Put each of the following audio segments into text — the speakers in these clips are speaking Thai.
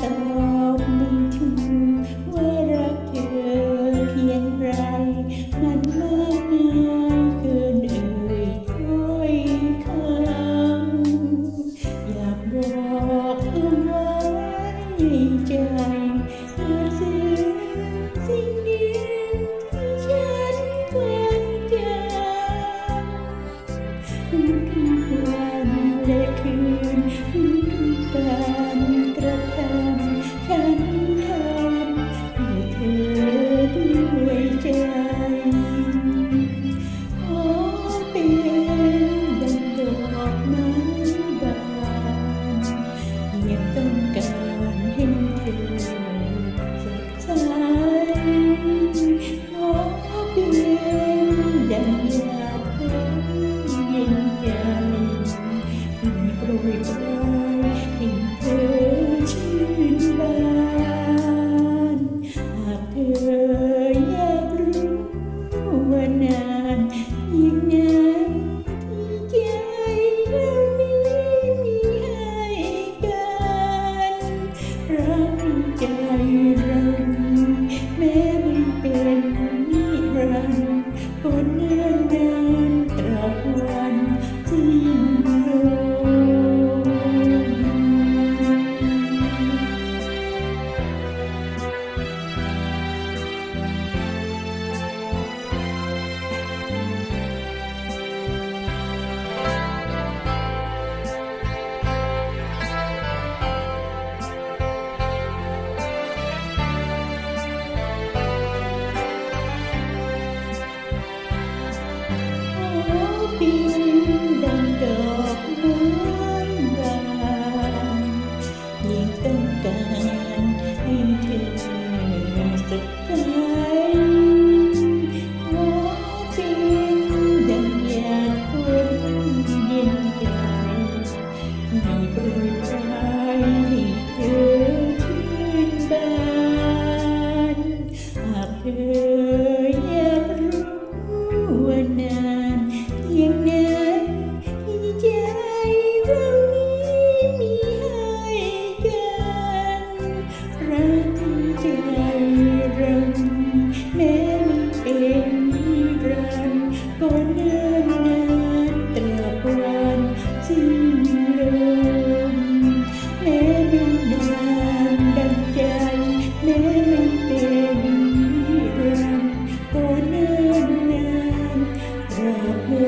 ตอบไม่ถูกว่ารักเธอเพียงไร นั้นมากมายเกินเอ่ยถ้อยคำอยาบอกไว้ใจเธอซื้อสิ่งฉันควรจำทุกวันและคืน เขอเพียงดังดอกไ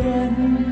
surrender.